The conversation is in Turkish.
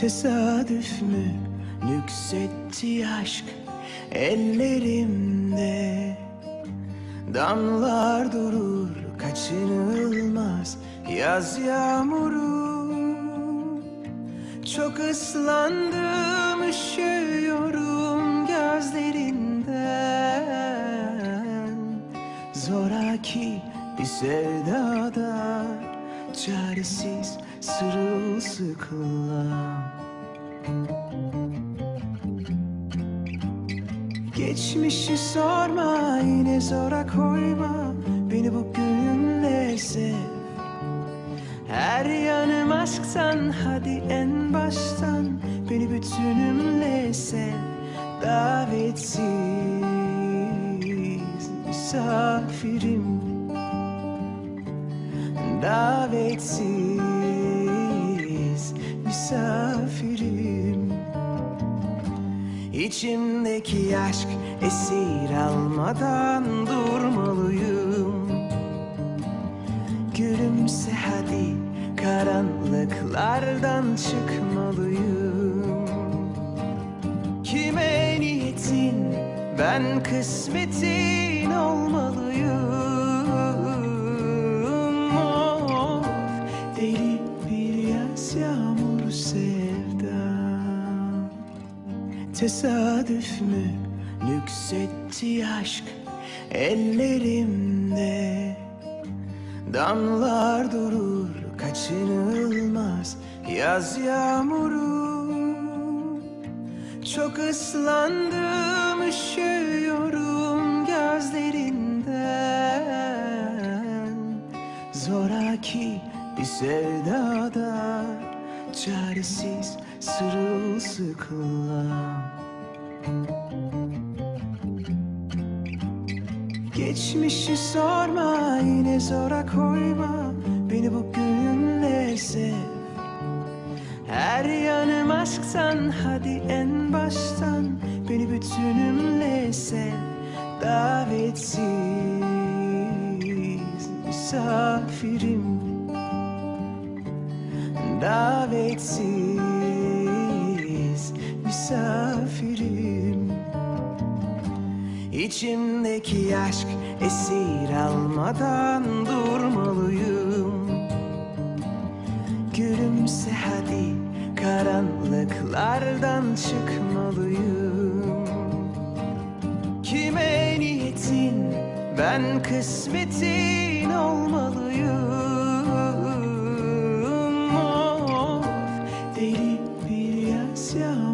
Tesadüf mü nüksetti aşk ellerimde. Damlar durur kaçınılmaz yaz yağmuru. Çok ıslandım üşüyorum gözlerinden. Zoraki bir sevdada Çaresiz sırılsıklam. Geçmişi sorma yine zora koyma. Beni bugünle sev. Her yanım aşktan hadi en baştan. Beni bütünümle sev. Davetsiz misafirim Davetsiz misafirim. İçimdeki aşk esir almadan durmalıyım. Gülümse hadi karanlıklardan çıkmalıyım. Kime niyetin? Ben kısmetin olmalıyım Tesadüf mü nüksetti aşk ellerimde. Damlar durur kaçınılmaz yaz yağmuru. Çok ıslandım üşüyorum gözlerinden. Zoraki bir sevdada Çaresiz sırılsıklam. Geçmişi sorma yine zora koyma. Beni bugünle sev. Her yanım aşktan hadi en baştan. Beni bütünümle sev. Davetsiz misafirim Davetsiz misafirim. İçimdeki aşk esir almadan durmalıyım. Gülümse hadi karanlıklardan çıkmalıyım. Kime niyetin? Ben kısmetin olmalıyım esse amor.